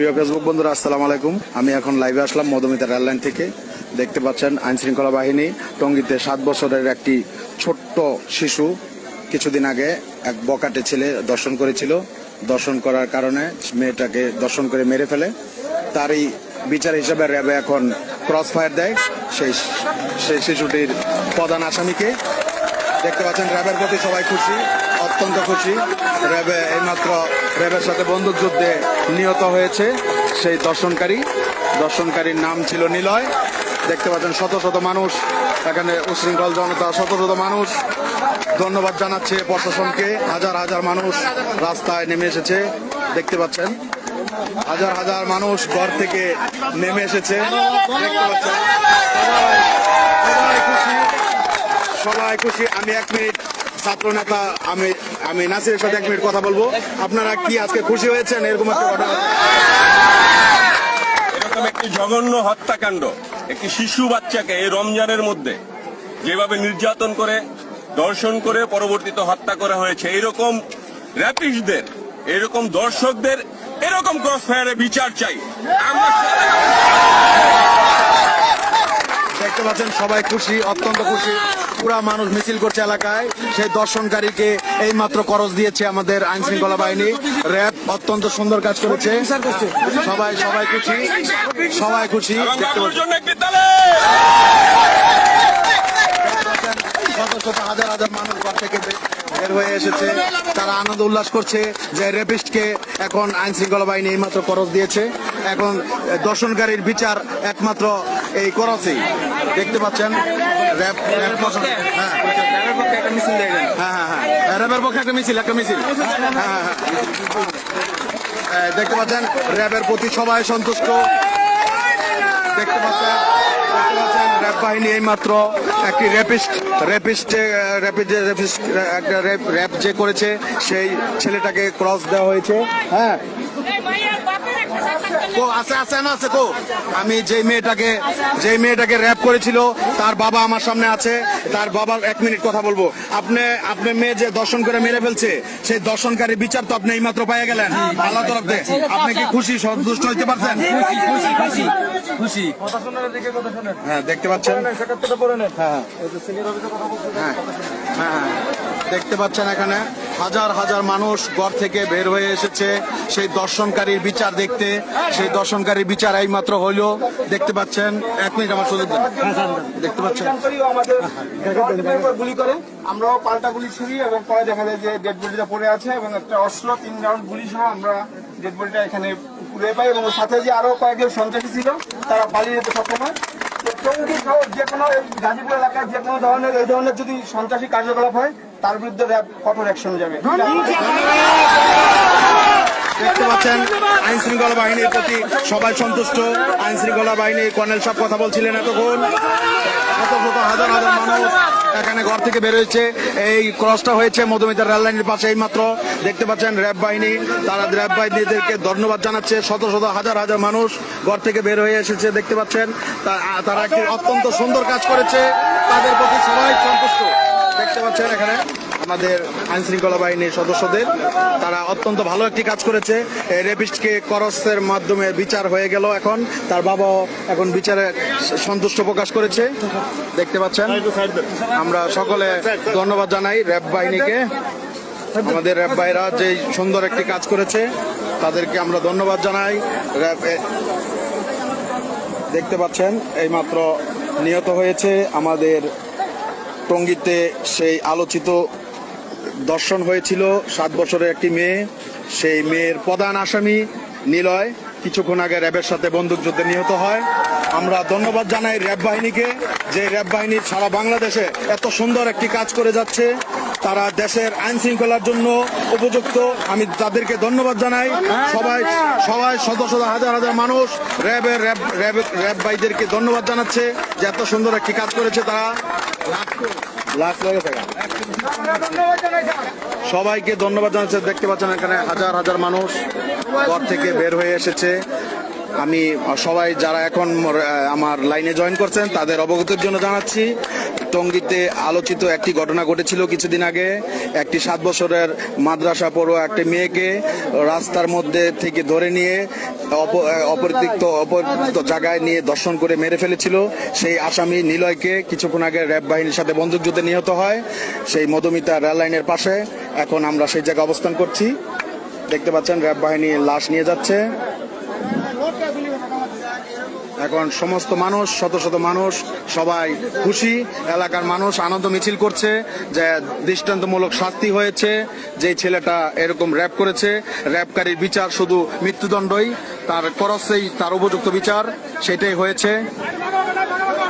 প্রিয় ফেসবুক বন্ধুরা, আসসালামু আলাইকুম। আমি এখন লাইভে আসলাম মধুমিতা রেললাইন থেকে। দেখতে পাচ্ছেন আইন শৃঙ্খলা বাহিনী টঙ্গীতে সাত বছরের একটি ছোট্ট শিশু কিছুদিন আগে এক বকাটে ছেলে দর্শন করেছিল। দর্শন করার কারণে মেয়েটাকে দর্শন করে মেরে ফেলে। তারই বিচার হিসাবে র্যাবে এখন ক্রস ফায়ার দেয় সেই সেই শিশুটির প্রধান আসামিকে। দেখতে পাচ্ছেন র্যাবের প্রতি সবাই খুশি, অত্যন্ত খুশি। র্যাবে এইমাত্র র্যাবের সাথে বন্দুক যুদ্ধে নিহত হয়েছে সেই দর্শনকারী। দর্শনকারীর নাম ছিল নিলয়। দেখতে পাচ্ছেন শত শত মানুষ। এখানে উশৃঙ্খল জনতা, শত শত মানুষ। ধন্যবাদ জানাচ্ছে প্রশাসনকে। হাজার হাজার মানুষ রাস্তায় নেমে এসেছে। দেখতে পাচ্ছেন, হাজার হাজার মানুষ ঘর থেকে নেমে এসেছে। দেখতে পাচ্ছেন, সবাই খুশি আমি এক মিনিট ছাত্র নেতা আমি আমি নাসিরের সাথে এক মিনিট কথা বলব। আপনারা কি আজকে খুশি হয়েছেন? এরকম একটা ঘটনা। এরকম একটি জঘন্য হত্যাকাণ্ড একটি শিশু বাচ্চাকে এই রমজানের মধ্যে যেভাবে নির্যাতন করে দর্শন করে পরবর্তীতে হত্যা করা হয়েছে এরকম র্যাপিস্টদের এরকম দর্শকদের এরকম ক্রস ফায়ারে বিচার চাই। আমরা দেখতে পাচ্ছেন সবাই খুশি অত্যন্ত খুশি। পুরা মানুষ মিছিল করছে এলাকায়। সেই দর্শনকারীকে এই মাত্র করজ দিয়েছে আমাদের আইন শৃঙ্খলা বাহিনী। র্যাব অত্যন্ত সুন্দর কাজ করেছে। সবাই সবাই খুশি। সবাই খুশি। শত শত হাজার হাজার মানুষ ঘর থেকে বের হয়ে এসেছে। তারা আনন্দ উল্লাস করছে যে রেপিস্টকে এখন আইন শৃঙ্খলা বাহিনী এইমাত্র করজ দিয়েছে। এখন দর্শনকারীর বিচার একমাত্র এই করসেই দেখতে পাচ্ছেন? র্যাব র্যাব প্রশাসন- হ্যাঁ। র্যাবের পক্ষে একটা মিছিল দিয়ে হ্যাঁ হ্যাঁ হ্যাঁ। র্যাবের পক্ষে একটা মিছিল একটা মিছিল। হ্যাঁ হ্যাঁ হ্যাঁ। দেখতে পাচ্ছেন র্যাবের প্রতি সবাই সন্তুষ্ট। দেখতে পাচ্ছেন দেখতে পাচ্ছেন র্যাব বাহিনী এই মাত্র একটি র্যাপিস্ট র্যাপিস্ট র্যাপিড র্যাপিস্ট একটা র্যাপ র্যাপ যে করেছে সেই ছেলেটাকে ক্রস দেওয়া হয়েছে। হ্যাঁ কো আছে আছে না আছে কো। আমি যেই মেয়েটাকে যেই মেয়েটাকে র্যাপ করেছিল তার বাবা আমার সামনে আছে তার বাবার এক মিনিট কথা বলব। আপনি আপনি মেয়ে যে দর্শন করে মেরে ফেলছে সেই দর্শনকারী বিচার তো আপনি এইমাত্র পেয়ে গেলেন। আল্লাহ তরফ থেকে আপনি কি খুশি সন্তুষ্ট হইতে পারছেন? খুশি খুশি খুশি হ্যাঁ দেখতে পাচ্ছেন? হ্যাঁ হ্যাঁ। হ্যাঁ হ্যাঁ। দেখতে পাচ্ছেন এখানে হাজার হাজার মানুষ ঘর থেকে বের হয়ে এসেছে। সেই দর্শনকারীর বিচার দেখতে সেই দর্শনকারীর বিচার এই মাত্র হইল দেখতে পাচ্ছেন এক মিনিট আমার সুযোগ দেন। দেখতে পাচ্ছেন? গুলি করে। আমরাও পাল্টা গুলি ছুড়ি এবং পরে দেখা যায় যে ডেড বডিটা পড়ে আছে এবং একটা অস্ত্র তিন রাউন্ড গুলি সহ আমরা ডেড বডিটা এখানে কুড়ে পাই এবং সাথে যে আরও কয়েকজন সন্ত্রাসী ছিল তারা পালিয়ে যেতে সক্ষম হয়। যে কোনো গাজীপুর এলাকায় যে কোনো ধরনের এই ধরনের যদি সন্ত্রাসী কার্যকলাপ হয় তার বিরুদ্ধে কঠোর অ্যাকশন যাবে। দেখতে পাচ্ছেন আইন শৃঙ্খলা বাহিনীর প্রতি সবাই সন্তুষ্ট। আইন শৃঙ্খলা বাহিনীর কর্নেল সব কথা বলছিলেন এতক্ষণ। শত শত হাজার হাজার মানুষ এখানে ঘর থেকে বের হয়েছে। এই ক্রসটা হয়েছে মধুমিতা রেল লাইনের পাশে এই মাত্র দেখতে পাচ্ছেন র্যাব বাহিনী, তারা র্যাব বাহিনীদেরকে ধন্যবাদ জানাচ্ছে। শত শত হাজার হাজার মানুষ ঘর থেকে বের হয়ে এসেছে, দেখতে পাচ্ছেন। তারা একটি অত্যন্ত সুন্দর কাজ করেছে। তাদের প্রতি সবাই সন্তুষ্ট। দেখতে পাচ্ছেন এখানে আমাদের আইন শৃঙ্খলা বাহিনীর সদস্যদের। তারা অত্যন্ত ভালো একটি কাজ করেছে। রেপিস্টকে করসের মাধ্যমে বিচার হয়ে গেল এখন। তার বাবাও এখন বিচারে সন্তুষ্ট প্রকাশ করেছে। দেখতে পাচ্ছেন, আমরা সকলে ধন্যবাদ জানাই র্যাব বাহিনীকে। আমাদের র্যাব ভাইরা যে সুন্দর একটি কাজ করেছে, তাদেরকে আমরা ধন্যবাদ জানাই। র্যাব দেখতে পাচ্ছেন, এইমাত্র নিহত হয়েছে আমাদের টঙ্গীতে সেই আলোচিত দর্শন হয়েছিল। সাত বছরের একটি মেয়ে। সেই মেয়ের প্রধান আসামি নিলয়। কিছুক্ষণ আগে র্যাবের সাথে বন্দুক যুদ্ধে নিহত হয়। আমরা ধন্যবাদ জানাই র্যাব বাহিনীকে যে র্যাব বাহিনী সারা বাংলাদেশে এত সুন্দর একটি কাজ করে যাচ্ছে। তারা দেশের আইন শৃঙ্খলার জন্য উপযুক্ত। আমি তাদেরকে ধন্যবাদ জানাই। সবাই সবাই শত শত হাজার হাজার মানুষ র্যাবের র্যাব র্যাব র্যাব ভাইদেরকে ধন্যবাদ জানাচ্ছে যে এত সুন্দর একটি কাজ করেছে তারা। সবাইকে ধন্যবাদ জানাচ্ছে। দেখতে পাচ্ছেন এখানে হাজার হাজার মানুষ ঘর থেকে বের হয়ে এসেছে। আমি সবাই যারা এখন আমার লাইনে জয়েন করছেন, তাদের অবগতির জন্য জানাচ্ছি, টঙ্গীতে আলোচিত একটি ঘটনা ঘটেছিল কিছুদিন আগে। একটি সাত বছরের মাদ্রাসা পড়ুয়া একটি মেয়েকে রাস্তার মধ্যে থেকে ধরে নিয়ে অপ- অপরিতিক্ত অপরিচিত জায়গায় নিয়ে দর্শন করে মেরে ফেলেছিল। সেই আসামি নিলয়কে কিছুক্ষণ আগে র্যাব বাহিনীর সাথে বন্দুকযুদ্ধে নিহত হয়। সেই মধুমিতা রেল লাইনের পাশে। এখন আমরা সেই জায়গায় অবস্থান করছি। দেখতে পাচ্ছেন, র্যাব বাহিনী লাশ নিয়ে যাচ্ছে। এখন সমস্ত মানুষ, শত শত মানুষ, সবাই খুশি। এলাকার মানুষ আনন্দ মিছিল করছে যে দৃষ্টান্তমূলক শাস্তি হয়েছে, যে ছেলেটা এরকম র্যাপ করেছে। র্যাপকারীর বিচার শুধু মৃত্যুদণ্ডই, তার করসেই তার উপযুক্ত বিচার, সেটাই হয়েছে।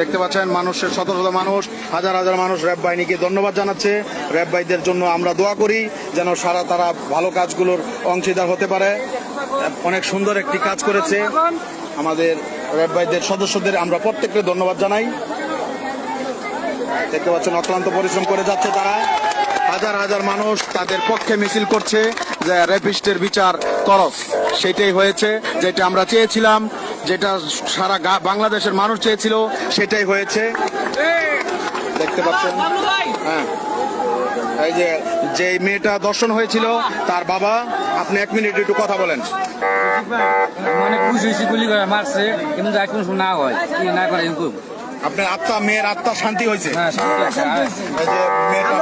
দেখতে পাচ্ছেন, মানুষের শত শত মানুষ, হাজার হাজার মানুষ র্যাব বাহিনীকে ধন্যবাদ জানাচ্ছে। র্যাব ভাইদের জন্য আমরা দোয়া করি যেন সারা তারা ভালো কাজগুলোর অংশীদার হতে পারে। অনেক সুন্দর একটি কাজ করেছে আমাদের র্যাব সদস্যদের আমরা প্রত্যেককে ধন্যবাদ জানাই। দেখতে পাচ্ছেন, অক্লান্ত পরিশ্রম করে যাচ্ছে তারা। হাজার হাজার মানুষ তাদের পক্ষে মিছিল করছে যে র্যাপিস্টের বিচার করস সেটাই হয়েছে, যেটা আমরা চেয়েছিলাম, যেটা সারা বাংলাদেশের মানুষ চেয়েছিল, সেটাই হয়েছে। দেখতে পাচ্ছেন হ্যাঁ। এই যে যে মেয়েটা দর্শন হয়েছিল, তার বাবা আপনি এক মিনিট একটু কথা বলেন। মানে খুশি হয়েছি গুলি করে মারছে, কিন্তু কোনো না হয়, কি না করে আপনার আত্মা মেয়ের আত্মা শান্তি হয়েছে? হ্যাঁ শান্তি আছে আর এই যে মেয়েটা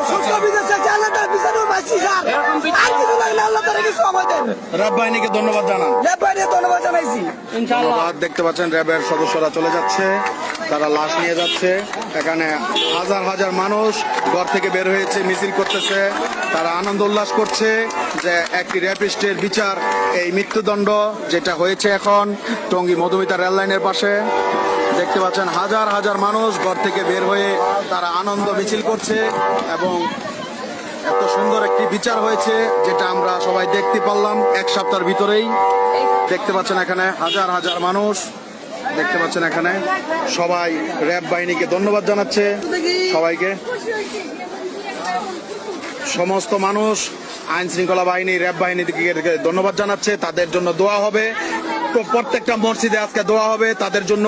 র্যাব বাহিনীকে ধন্যবাদ জানান। ধন্যবাদ। দেখতে পাচ্ছেন র্যাবের সদস্যরা চলে যাচ্ছে। তারা লাশ নিয়ে যাচ্ছে। এখানে হাজার হাজার মানুষ ঘর থেকে বের হয়েছে মিছিল করতেছে। তারা আনন্দ উল্লাস করছে যে একটি র্যাপিস্টের বিচার এই মৃত্যুদণ্ড যেটা হয়েছে এখন টঙ্গী মধুমিতা রেললাইনের পাশে। দেখতে পাচ্ছেন হাজার হাজার মানুষ ঘর থেকে বের হয়ে তারা আনন্দ মিছিল করছে এবং এত সুন্দর একটি বিচার হয়েছে, যেটা আমরা সবাই দেখতে পারলাম এক সপ্তাহের ভিতরেই। দেখতে পাচ্ছেন এখানে হাজার হাজার মানুষ। দেখতে পাচ্ছেন এখানে সবাই র্যাব বাহিনীকে ধন্যবাদ জানাচ্ছে সবাইকে। সমস্ত মানুষ আইন শৃঙ্খলা বাহিনী, র্যাব বাহিনীকে ধন্যবাদ জানাচ্ছে। তাদের জন্য দোয়া হবে। প্রত্যেকটা মসজিদে আজকে দোয়া হবে। তাদের জন্য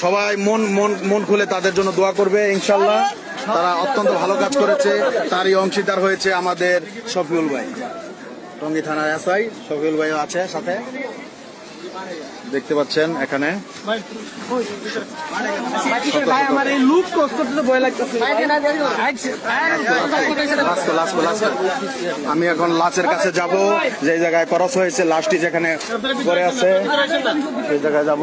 সবাই মন মন মন খুলে তাদের জন্য দোয়া করবে ইনশাল্লাহ। তারা অত্যন্ত ভালো কাজ করেছে। তারই অংশীদার হয়েছে আমাদের শফিউল ভাই। টঙ্গী থানার এসআই শফিউল ভাই আছে সাথে। দেখতে পাচ্ছেন এখানে। আমি এখন লাশের কাছে যাব। যে জায়গায় করস হয়েছে লাশটি যেখানে পরে আছে সেই জায়গায় যাব।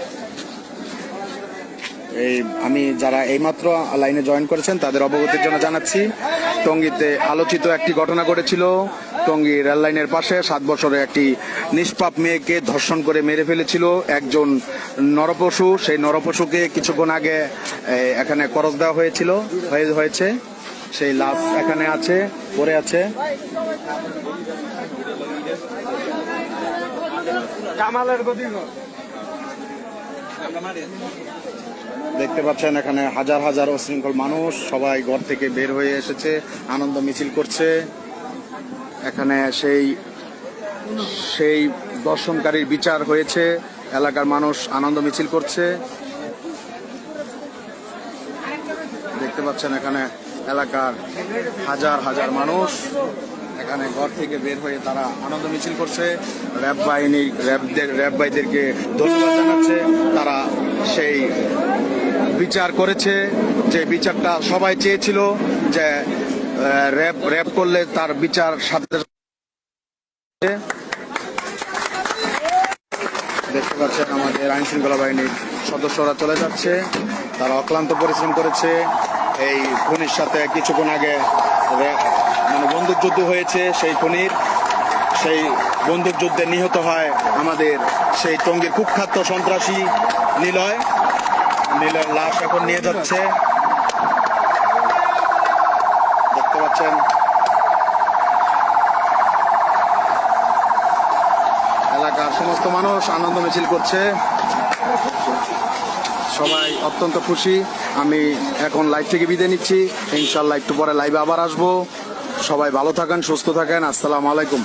এই, আমি যারা এইমাত্র লাইনে জয়েন করেছেন, তাদের অবগতির জন্য জানাচ্ছি, টঙ্গীতে আলোচিত একটি ঘটনা ঘটেছিল। টঙ্গী রেল লাইনের পাশে সাত বছরের একটি নিষ্পাপ মেয়েকে ধর্ষণ করে মেরে ফেলেছিল একজন নরপশু। সেই নরপশুকে কিছুক্ষণ আগে এখানে করজ দেওয়া হয়েছিল, হয়ে- হয়েছে। সেই লাশ এখানে আছে, পড়ে আছে। দেখতে পাচ্ছেন এখানে হাজার হাজার অশৃঙ্খল মানুষ, সবাই ঘর থেকে বের হয়ে এসেছে, আনন্দ মিছিল করছে। এখানে সেই সেই দর্শনকারীর বিচার হয়েছে, এলাকার মানুষ আনন্দ মিছিল করছে। দেখতে পাচ্ছেন এখানে এলাকার হাজার হাজার মানুষ। এখানে ঘর থেকে বের হয়ে তারা আনন্দ মিছিল করছে। র্যাব বাহিনী র্যাবদের র্যাব ভাইদেরকে ধন্যবাদ জানাচ্ছে। তারা সেই বিচার করেছে। যে বিচারটা সবাই চেয়েছিল যে র্যাব র্যাব করলে তার বিচার সাথে দেখতে পাচ্ছেন আমাদের আইন শৃঙ্খলা বাহিনীর সদস্যরা চলে যাচ্ছে। তারা অক্লান্ত পরিশ্রম করেছে। এই খুনির সাথে কিছুক্ষণ আগে মানে বন্দুক যুদ্ধ হয়েছে, সেই খুনির, সেই বন্দুক যুদ্ধে নিহত হয় আমাদের সেই টঙ্গীর কুখ্যাত সন্ত্রাসী নিলয়। নিলয় লাশ এখন নিয়ে যাচ্ছে। দেখতে পাচ্ছেন। এলাকার সমস্ত মানুষ আনন্দ মিছিল করছে। সবাই অত্যন্ত খুশি। আমি এখন লাইভ থেকে বিদায় নিচ্ছি। ইনশাল্লাহ একটু পরে লাইভে আবার আসব। সবাই ভালো থাকেন, সুস্থ থাকেন। আসসালামু আলাইকুম।